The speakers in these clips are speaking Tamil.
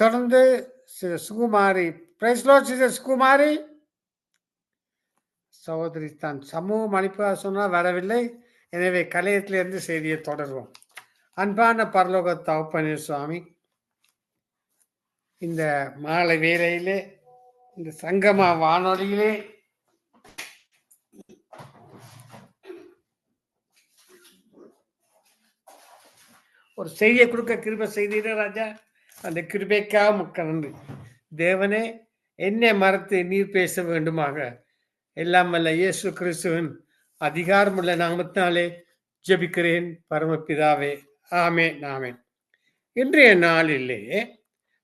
தொடர்ந்து சுகுமாரி பிரைஸ்லோ சித சுகுமாரி. சகோதரி தான் சமூகம் அனுப்ப சொன்னால் வரவில்லை. எனவே கலையத்திலிருந்து செய்தியை தொடர்வோம். அன்பான பரலோக தவப்பனீர் சுவாமி இந்த மாலை வேலையிலே இந்த சங்கமா வானொலியிலே ஒரு செய்தியை கொடுக்க கிருப செய்தீர ராஜா? அந்த கிருபைக்காக முக்க நன்றி. தேவனே என்னை மறத்து நீர் பேச வேண்டுமாக. எல்லாம் அல்ல இயேசு கிறிஸ்துவின் அதிகாரமுள்ள நாமத்தினாலே ஜெபிக்கிறேன் பரமபிதாவே. ஆமே நாமே இன்றைய நாளிலே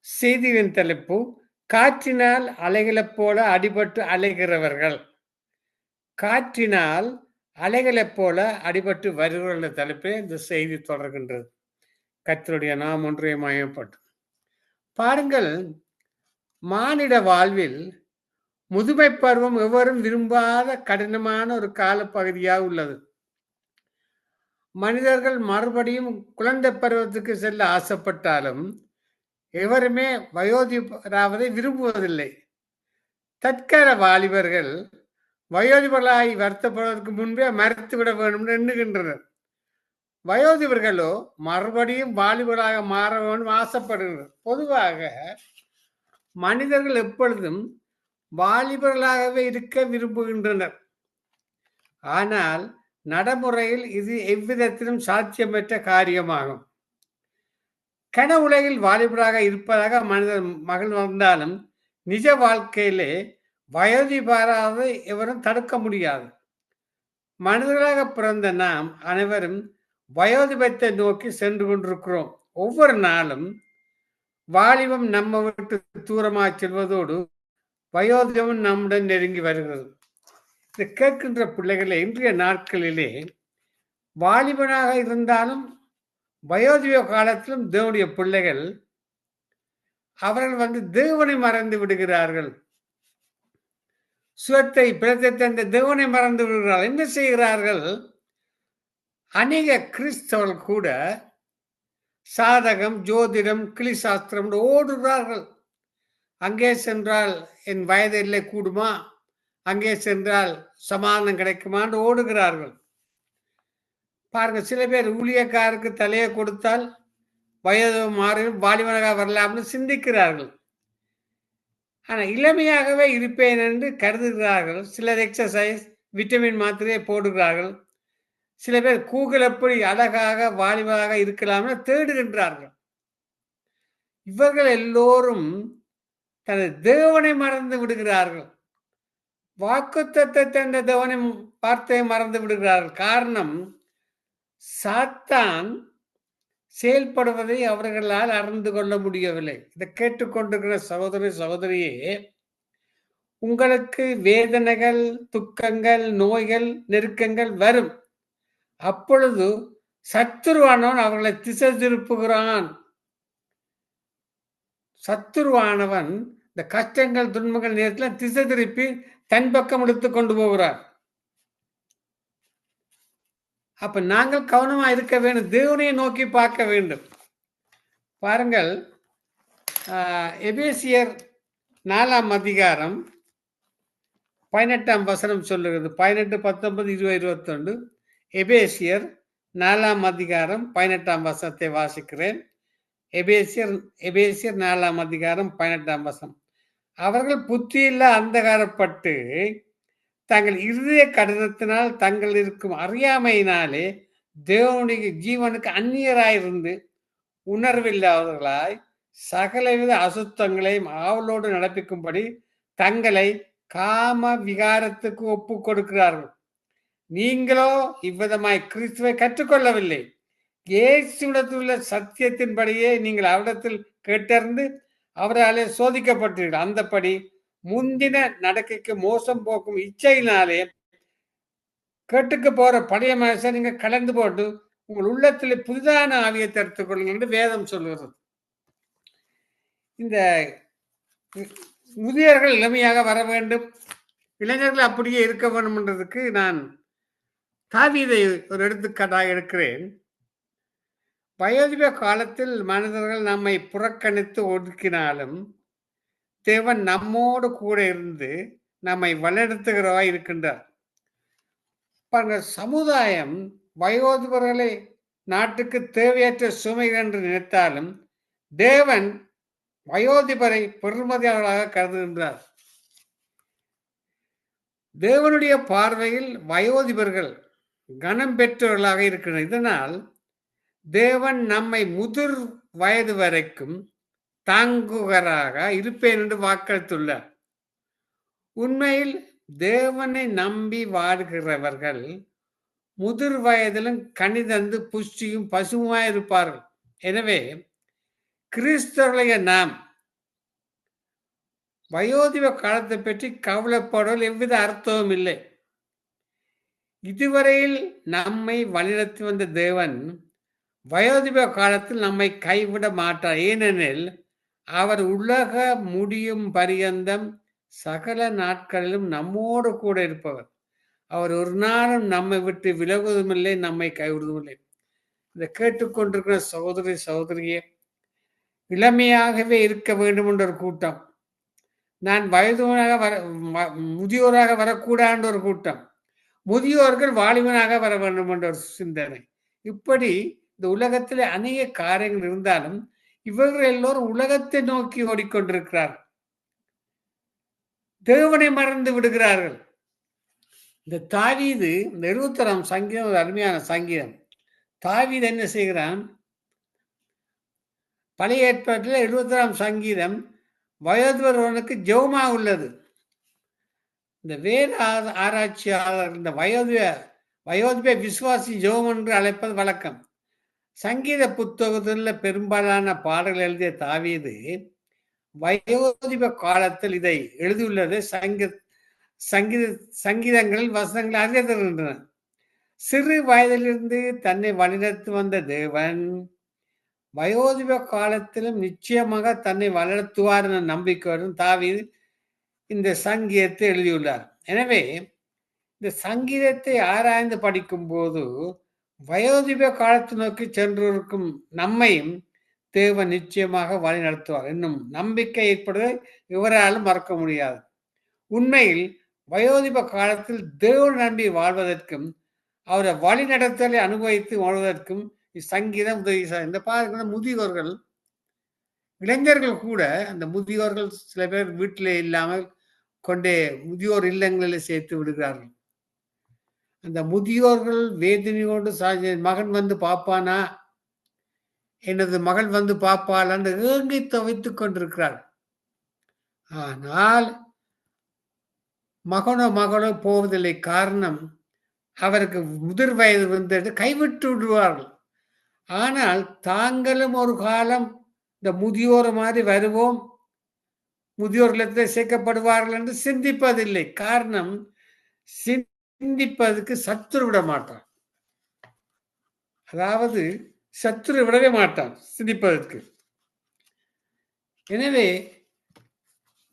செய்தியின் தலைப்பு காற்றினால் அலைகளைப் போல அடிபட்டு அலைகிறவர்கள். காற்றினால் அலைகளைப் போல அடிபட்டு வருகிறவர்கள் தலைப்பே இந்த செய்தி தொடர்கின்றது. கத்தருடைய நாம் ஒன்றே மயப்பட்டு பாருங்கள் மானிட வாழ்வில் முதுமை பருவம் எவரும் விரும்பாத கடினமான ஒரு காலப்பகுதியாக உள்ளது. மனிதர்கள் மறுபடியும் குழந்தை பருவத்துக்கு செல்ல ஆசைப்பட்டாலும் எவருமே வயோதிபராவதை விரும்புவதில்லை. தற்கால வாலிபர்கள் வயோதிபர்களாகி வருத்தப்படுவதற்கு முன்பே மறுத்துவிட வேண்டும் எண்ணுகின்றனர். வயோதிபர்களோ மறுபடியும் வாலிபராக மாற வேண்டும் ஆசைப்படுகின்றனர். பொதுவாக மனிதர்கள் எப்பொழுதும் வாலிபர்களாகவே இருக்க விரும்புகின்றனர். ஆனால் நடைமுறையில் இது எவ்விதத்திலும் சாத்தியமற்ற காரியமாகும். கன உலகில் வாலிபராக இருப்பதாக மனிதர் மகள் வந்தாலும் நிஜ வாழ்க்கையிலே வயது பாராத எவரும் தடுக்க முடியாது. மனிதர்களாக பிறந்த நாம் அனைவரும் வயோதிபத்தை நோக்கி சென்று கொண்டிருக்கிறோம். ஒவ்வொரு நாளும் வாலிபம் நம்ம விட்டு தூரமாக செல்வதோடு வயோதிபம் நம்முடன் நெருங்கி வருகிறது. இதை கேட்கின்ற பிள்ளைகளை இன்றைய நாட்களிலே வாலிபனாக இருந்தாலும் வயோதிப காலத்திலும் தேவனுடைய பிள்ளைகள் அவர்கள் வந்து தேவனை மறந்து விடுகிறார்கள். சுவத்தை பிறத்தை தந்த தேவனை மறந்து விடுகிறார்கள். என்ன செய்கிறார்கள்? அநேக கிறிஸ்தவர்கள் கூட சாதகம் ஜோதிடம் கிளிசாஸ்திரம் ஓடுகிறார்கள். அங்கே சென்றால் என் வயது இல்லை கூடுமா? அங்கே சென்றால் சமாதானம் கிடைக்குமான்னு ஓடுகிறார்கள். பாருங்க சில பேர் ஊழியக்காருக்கு தலையை கொடுத்தால் வயது மாறி வாலிபனாக வரலாம்னு சிந்திக்கிறார்கள். ஆனால் இளமையாகவே இருப்பேன் என்று கருதுகிறார்கள். சிலர் எக்ஸசைஸ் விட்டமின் மாத்திரையை போடுகிறார்கள். சில பேர் கூகுள் எப்படி அழகாக வாலிபாக இருக்கலாம்னு தேடுகின்றார்கள். இவர்கள் எல்லோரும் தனது தேவனை மறந்து விடுகிறார்கள். வாக்குத்தத்தை தந்த தேவனை வார்த்தையை மறந்து விடுகிறார்கள். காரணம் சாத்தான் செயல்படுவதை அவர்களால் அறிந்து கொள்ள முடியவில்லை. இதை கேட்டுக்கொண்டிருக்கிற சகோதரி சகோதரியே உங்களுக்கு வேதனைகள் துக்கங்கள் நோய்கள் நெருக்கங்கள் வரும். அப்பொழுது சத்துருவானவன் அவர்களை திசை திருப்புகிறான். சத்துருவானவன் இந்த கஷ்டங்கள் துன்பங்கள் நேரத்தில் திசை திருப்பி தன் பக்கம் எடுத்து கொண்டு போகிறார். அப்ப நாங்கள் கவனமா இருக்க வேண்டும் தேவனையை நோக்கி பார்க்க வேண்டும். பாருங்கள் எபேசியர் நாலாம் அதிகாரம் பதினெட்டாம் வசனம் சொல்லுகிறது. பதினெட்டு பத்தொன்பது இருபது இருபத்தொண்டு எபேசியர் நாலாம் அதிகாரம் பதினெட்டாம் வசனத்தை வாசிக்கிறேன். எபேசியர் எபேசியர் நாலாம் அதிகாரம் பதினெட்டாம் வசனம். அவர்கள் புத்தியில்லா அந்தகாரப்பட்டு தங்கள் இருதய கடினத்தினால் தங்கள் இருக்கும் அறியாமையினாலே தேவனுடைய ஜீவனுக்கு அந்நியராயிருந்து உணர்வில்லாதவர்களாய் சகலவித அசுத்தங்களையும் ஆவலோடு நடப்பிக்கும்படி தங்களை காம விகாரத்துக்கு ஒப்பு கொடுக்கிறார்கள் நீங்களோ இவ்விதமாய் கிறிஸ்துவை கற்றுக்கொள்ளவில்லை. இயேசுவிடத்தில் உள்ள சத்தியத்தின்படியே நீங்கள் அவரிடத்தில் கேட்டறிந்து அவராலே சோதிக்கப்பட்டீர்கள். அந்தபடி முந்தின நடக்கைக்கு மோசம் போக்கும் இச்சையினாலே கேட்டுக்கு போற பழைய மனுஷன் நீங்க கலந்து போட்டு உங்கள் உள்ளத்தில் புதிதான ஆவியை தடுத்துக் கொள்ளுங்கள் என்று வேதம் சொல்கிறது. இந்த முதியவர்கள் இளமையாக வர வேண்டும். இளைஞர்கள் அப்படியே இருக்க வேண்டும் என்றதுக்கு நான் தாவீதை ஒரு எடுத்துக்காட்டாக எடுக்கிறேன். வயோதிப காலத்தில் மனிதர்கள் நம்மை புறக்கணித்து ஒதுக்கினாலும் தேவன் நம்மோடு கூட இருந்து நம்மை வழிநடத்துகிறவா இருக்கின்றார். பாருங்க சமுதாயம் வயோதிபர்களை நாட்டுக்கு தேவையற்ற சுமைகள் என்று நினைத்தாலும் தேவன் வயோதிபரை பெருமதியாளர்களாக கருதுகின்றார். தேவனுடைய பார்வையில் வயோதிபர்கள் கனம் பெற்றவர்களாக இருக்கிறோம் இதனால் தேவன் நம்மை முதிர் வயது வரைக்கும் தாங்குகராக இருப்பேன் என்று வாக்களித்துள்ளார். உண்மையில் தேவனை நம்பி வாழ்கிறவர்கள் முதிர் வயதிலும் கனிதந்து புஷ்டியும் பசுமாய் இருப்பார்கள். எனவே கிறிஸ்தவர்களைய நாம் வயோதிப காலத்தை பற்றி கவலைப்படுவதில் எவ்வித அர்த்தமும் இல்லை. இதுவரையில் நம்மை வழிநடத்தி வந்த தேவன் வயோதிப காலத்தில் நம்மை கைவிட மாட்டார். ஏனெனில் அவர் உலக முடியும் பரியந்தம் சகல நாட்களிலும் நம்மோடு கூட இருப்பவர். அவர் ஒரு நாளும் நம்மை விட்டு விலகுவதும் இல்லை நம்மை கைவிடுவதும் இல்லை இதை கேட்டுக்கொண்டிருக்கிற சகோதரி சகோதரியே இளமையாகவே இருக்க வேண்டும் என்ற ஒரு கூட்டம். நான் வயதுவனாக வர முதியோராக வரக்கூடாது ஒரு கூட்டம். முதியோர்கள் வாலிபனாக வர வேண்டும் என்ற ஒரு சிந்தனை. இப்படி இந்த உலகத்தில் அநேக காரியங்கள் இருந்தாலும் இவர்கள் எல்லோரும் உலகத்தை நோக்கி ஓடிக்கொண்டிருக்கிறார்கள் தேவனை மறந்து விடுகிறார்கள். இந்த தாவீது இந்த இருபத்தராம் சங்கீதம் ஒரு அருமையான சங்கீதம். தாவீது என்ன செய்கிறான்? பழைய ஏற்பாட்டில் எழுபத்தராம் சங்கீதம் வயோதிபர்களுக்கு ஜெவமாக உள்ளது. இந்த வேத ஆராய்ச்சியாளர் இந்த வயோதிப வயோதிப விசுவாசி ஜோம் என்று அழைப்பது வழக்கம். சங்கீத புத்தகத்தில் பெரும்பாலான பாடல்கள் எழுதிய தாவீது வயோதிப காலத்தில் இதை எழுதியுள்ளது. சங்கீத சங்கீத சங்கீதங்களில் வசனங்கள் அறிய தருகின்றன சிறு வயதிலிருந்து தன்னை வழிநடத்தி வந்த தேவன் வயோதிப காலத்திலும் நிச்சயமாக தன்னை வளர்த்துவார் என நம்பிக்கையுடன் தாவீது இந்த சங்கீதத்தை எழுதியுள்ளார். எனவே இந்த சங்கீதத்தை ஆராய்ந்து படிக்கும் போது வயோதிப காலத்தை நோக்கி சென்றிருக்கும் நம்மையும் தேவன் நிச்சயமாக வழி நடத்துவார். இன்னும் நம்பிக்கை ஏற்படுவதை இவராலும் மறக்க முடியாது. உண்மையில் வயோதிப காலத்தில் தேவன் நம்பி வாழ்வதற்கும் அவரை வழி நடத்தலை அனுபவித்து வாழ்வதற்கும் இச்சங்கீதம் உதவி இந்த பாருங்கள் முதியோர்கள் இளைஞர்கள் கூட அந்த முதியோர்கள் சில பேர் வீட்டிலே இல்லாமல் கொண்டே முதியோர் இல்லங்களில் சேர்த்து விடுகிறார்கள். அந்த முதியோர்கள் வேதனையோடு மகன் வந்து பார்ப்பானா எனது மகள் வந்து பார்ப்பாள் ஏங்கி துவைத்துக் கொண்டிருக்கிறாள் ஆனால் மகனோ மகளோ போவதில்லை காரணம் அவருக்கு முதிர் வயது வந்தது கைவிட்டு விடுவார்கள். ஆனால் தாங்களும் ஒரு காலம் இந்த முதியோர் மாதிரி வருவோம். முதியோர்களிடத்தில் சேர்க்கப்படுவார்கள் என்று சிந்திப்பதில்லை. காரணம் சிந்திப்பதற்கு சத்துரு விட மாட்டான். அதாவது சத்துரு விடவே மாட்டான் சிந்திப்பதற்கு. எனவே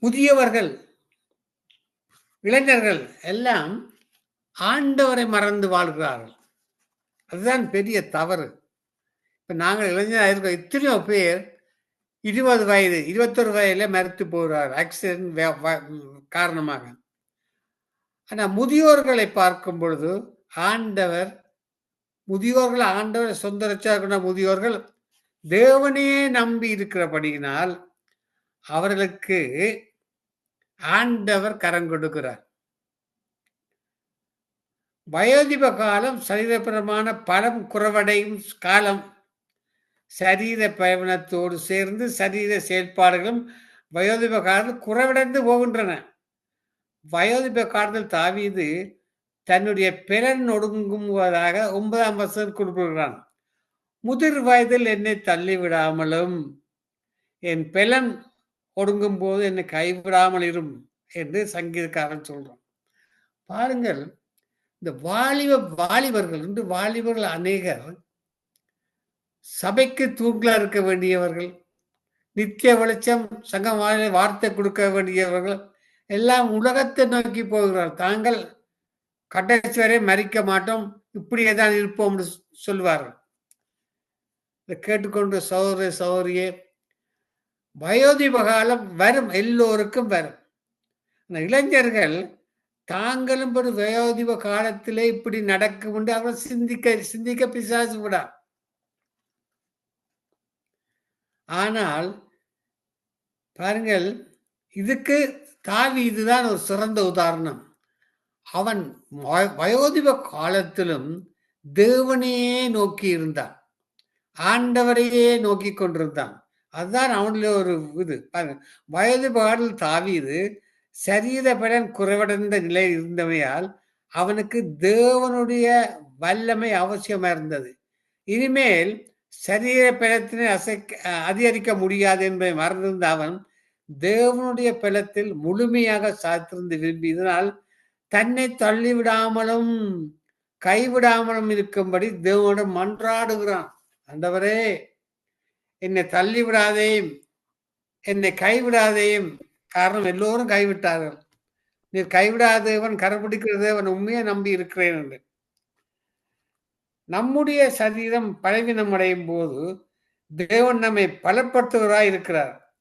முதியவர்கள் இளைஞர்கள் எல்லாம் ஆண்டவரை மறந்து வாழ்கிறார்கள். அதுதான் பெரிய தவறு. இப்போ நாங்கள் இளைஞராக இருக்கிற எத்தனையோ பேர் இருபது வயது இருபத்தொரு வயதுல மறுத்து போகிறார் ஆக்சிடென்ட் காரணமாக. ஆனால் முதியோர்களை பார்க்கும் பொழுது ஆண்டவர் முதியோர்கள் ஆண்டவர் சொந்த ரச்சாக்குன முதியோர்கள் தேவனையே நம்பி இருக்கிறபடியினால் அவர்களுக்கு ஆண்டவர் கரம் கொடுக்கிறார். வயோதிப காலம் சரீரபரமான பலம் குறைவடையும் காலம். சரீர பயணத்தோடு சேர்ந்து சரீர செயல்பாடுகளும் வயோதிப காலத்தில் குறைவடைந்து போகின்றன. வயோதிப காலத்தில் தாவீது தன்னுடைய பிறன் ஒடுங்குவதாக ஒன்பதாம் வருஷம் குறிப்பிடுகிறான். முதிர் வயதில் என்னை தள்ளிவிடாமலும் என் பெலன் ஒடுங்கும் போது என்னை கைவிடாமல் இரும் என்று சங்கீதக்காரன் சொல்றான். பாருங்கள் இந்த வாலிப வாலிபர்கள் என்று வாலிபர்கள் அநேகர் சபைக்கு தூங்கலா இருக்க வேண்டியவர்கள் நித்திய வெளிச்சம் சங்கம் வார்த்தை கொடுக்க வேண்டியவர்கள் எல்லாம் உலகத்தை நோக்கி போகிறார். தாங்கள் கடைசி வரை மறிக்க மாட்டோம் இப்படியே தான் இருப்போம் சொல்வார்கள். இதை கேட்டுக்கொண்டு சௌரிய சௌரியே வயோதிப காலம் வரும் எல்லோருக்கும் வரும். அந்த இளைஞர்கள் தாங்களும் ஒரு வயோதிப காலத்திலே இப்படி நடக்கும் என்று அவர் சிந்திக்க சிந்திக்க பிசாசு விடா ஆனால் பாருங்கள் இதுக்கு தாவி இதுதான் ஒரு சிறந்த உதாரணம். அவன் வயோதிப காலத்திலும் தேவனையே நோக்கி இருந்தான். ஆண்டவரையே நோக்கி கொண்டிருந்தான். அதுதான் அவனுடைய ஒரு இது. பாருங்க வயது பாடல் தாவீது சரீர பலன் குறைவடைந்த நிலை இருந்தமையால் அவனுக்கு தேவனுடைய வல்லமை அவசியமா இருந்தது. இனிமேல் சரீர பலத்தினை அசைக்க அதிகரிக்க முடியாது என்பதை மறந்திருந்த அவன் தேவனுடைய பலத்தில் முழுமையாக சாத்திருந்து விரும்பி இதனால் தன்னை தள்ளிவிடாமலும் கைவிடாமலும் இருக்கும்படி தேவனிடம் மன்றாடுகிறான். அந்தவரே என்னை தள்ளிவிடாதேயும் என்னை கைவிடாதேயும் காரணம் எல்லோரும் கைவிட்டார்கள். நீர் கைவிடாதேவன் கரப்பிடிக்கிற தேவன் உண்மையை நம்பி இருக்கிறேன் என்று. நம்முடைய சரீரம் பலவீனம் அடையும் போது தேவன் நம்மை பலப்படுத்துவராய் இருக்கிறார்.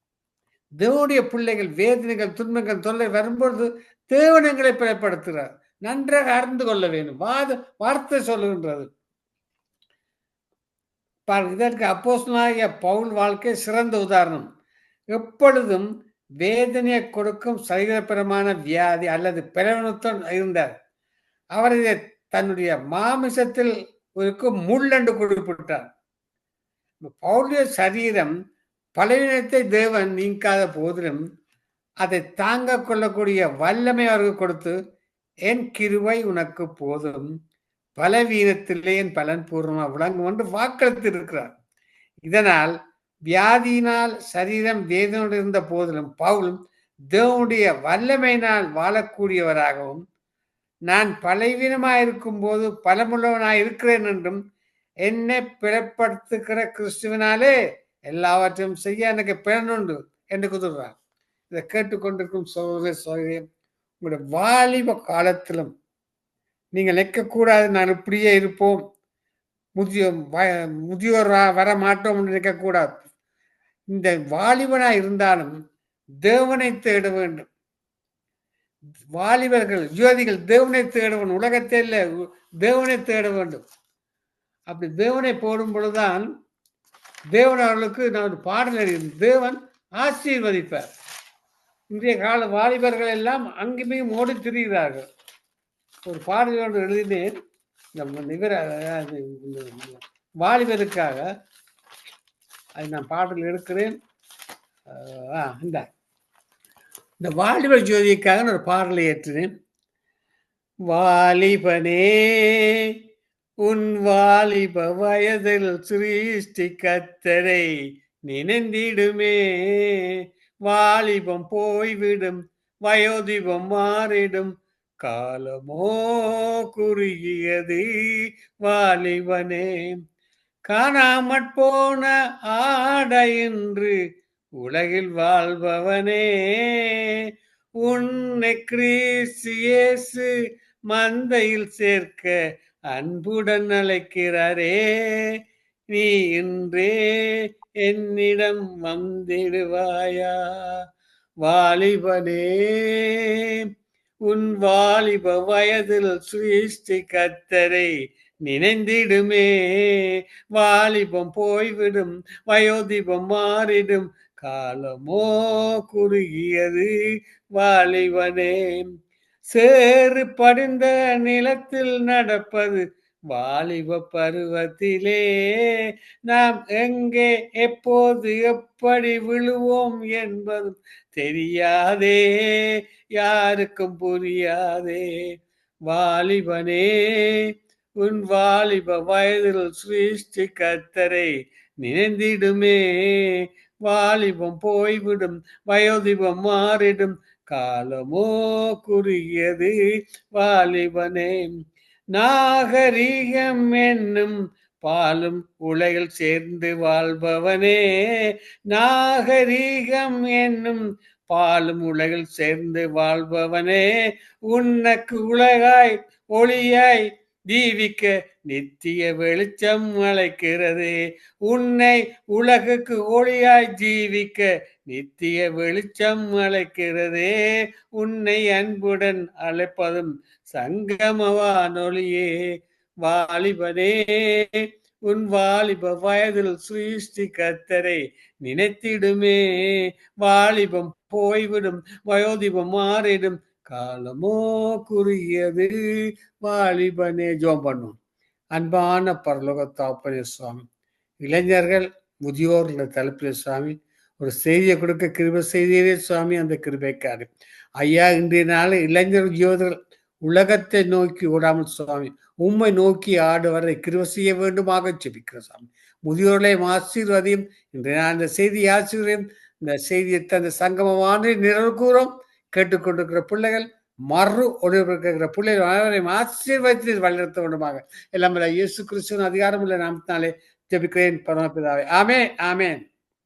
தேவனுடைய பிள்ளைகள் வேதனைகள் துன்பங்கள் தொல்லை வரும்பொழுது தேவனங்களை பலப்படுத்துகிறார். நன்றாக அறிந்து கொள்ள வேண்டும். வாத வார்த்தை சொல்லுகின்றது. இதற்கு அப்போஸ்தலனாகிய பவுல் வாழ்க்கை சிறந்த உதாரணம். எப்பொழுதும் வேதனையை கொடுக்கும் சரீரப்பிரமான வியாதி அல்லது பிளவனத்துடன் இருந்தார். அவர் இதை தன்னுடைய மாமிசத்தில் முள்ளென்று குறிப்பிட்டார். பவுலுடைய சரீரம் பலவீனத்தை தேவன் நீங்காத போதிலும் அதை தாங்க கொள்ளக்கூடிய வல்லமை அவருக்கு கொடுத்து என் கிருவை உனக்கு போதும். பலவீனத்திலே என் பலன் பூர்ணமாக விளங்கும் என்று வாக்களித்திருக்கிறார் இதனால் வியாதியினால் சரீரம் வேதனோடு இருந்த போதிலும் பவுல் தேவனுடைய வல்லமையினால் வாழக்கூடியவராகவும் நான் பலவீனமாயிருக்கும் போது பலமுள்ளவனாய் இருக்கிறேன் என்றும் என்னை பிறப்படுத்துகிற கிறிஸ்துவினாலே எல்லாவற்றையும் செய்ய எனக்கு பிறனுண்டு என்று குதிர்றார் இதை கேட்டுக்கொண்டிருக்கும் சோதர சோதரியம் உங்களுடைய வாலிப காலத்திலும் நீங்கள் நிற்கக்கூடாது நான் இப்படியே இருப்போம். முதிய வ- முதியோர் வர மாட்டோம் என்று நிற்கக்கூடாது. இந்த வாலிபனாக இருந்தாலும் தேவனை தேட வேண்டும். வாலிபர்கள் யுவதிகள் தேவனை தேட வேண்டும். உலகத்தே இல்லை தேவனை தேட வேண்டும். அப்படி தேவனை போடும் பொழுதுதான் தேவன் அவர்களுக்கு நான் ஒரு பாடல் எழுதி தேவன் ஆசீர்வதிப்பார். இன்றைய கால வாலிபர்கள் எல்லாம் அங்குமையும் ஓடி திரிகிறார்கள். ஒரு பாடல் ஒன்று எழுதினேன். இந்த இவர் வாலிபருக்காக. அது நான் பாடல் எடுக்கிறேன். ஆ இந்த. இந்த வாலிபர் ஜோதிக்காக ஒரு பாடலை ஏற்றினேன் வாலிபனே உன் வாலிப வயதில் சிருஷ்டி கத்தரை நினைந்திடுமே. வாலிபம் போய்விடும் வயோதிபம் மாறிடும். காலமோ குறுகியது வாலிபனே. காணாமற் போன ஆடையின்று உலகில் வாழ்பவனே உன்னை கிறிஸ்து மந்தையில் சேர்க்க அன்புடன் அழைக்கிறாரே. நீ இன்றே என்னிடம் வந்திடுவாயா. வாலிபனே உன் வாலிப வயதில் சுயிஷ்டி கத்தரை நினைந்திடுமே. வாலிபம் போய்விடும் வயோதிபம் மாறிடும் காலமோ குறுகியது வாலிபனே சேறு படிந்த நிலத்தில் நடப்பது வாலிப பருவத்திலே. நாம் எங்கே எப்போது எப்படி விழுவோம் என்பதும் தெரியாதே. யாருக்கும் புரியாதே. வாலிபனே உன் வாலிப வயதில் சிருஷ்டி கத்தரை நினைந்திடுமே. வாலிபம் போய்விடும் வயோதிபம் மாறிடும். காலமோ குறுகியது வாலிபனே. நாகரீகம் என்னும் பாலும் உலகில் சேர்ந்து வாழ்பவனே. நாகரீகம் என்னும் பாலும் உலகில் சேர்ந்து வாழ்பவனே. உனக்கு உலகாய் ஒளியாய் ஜீவிக்க நித்திய வெளிச்சம் அழைக்கிறது. உன்னை உலகுக்கு ஒளியாய் ஜீவிக்க நித்திய வெளிச்சம் அழைக்கிறது. உன்னை அன்புடன் அழைப்பதும் சங்கமவானொலியே வாலிபனே உன் வாலிப வயதில் சுயிஷ்டி கத்தரை நினைத்திடுமே. வாலிபம் போய்விடும் வயோதிபம் மாறிடும் காலமோ குறுகியது. வாலிபனே ஜோம் பண்ணும். அன்பான பரலோக தாப்பனே சுவாமி இளைஞர்கள் முதியோர்கள தலைப்பிலே சுவாமி ஒரு செய்தியை கொடுக்க கிருப செய்தியே சுவாமி அந்த கிருபைக்காரு ஐயா இன்றைய நாள் இளைஞர் ஜோதர்கள் உலகத்தை நோக்கி விடாமல் சுவாமி உம்மை நோக்கி ஆடுவரை கிருப செய்ய வேண்டுமாக ஜெபிக்கிற சுவாமி. முதியோர்களை ஆசீர்வதியும். இன்றைய நாள் இந்த செய்தி ஆசீர்வதியும். இந்த செய்தியை தந்த சங்கமமான நிரல் கூறும். கேட்டுக்கொண்டிருக்கிற பிள்ளைகள் மறு ஒளிபரப்புகிற பிள்ளைகள் அனைவரையும் ஆசீர்வதித்து வழிநடத்த வேண்டுமாக. எல்லாம் இயேசு கிறிஸ்துவின் அதிகாரம் உள்ள நாமத்தினாலே ஜெபிக்கிறேன் பரமபிதாவை. ஆமே ஆமேன்.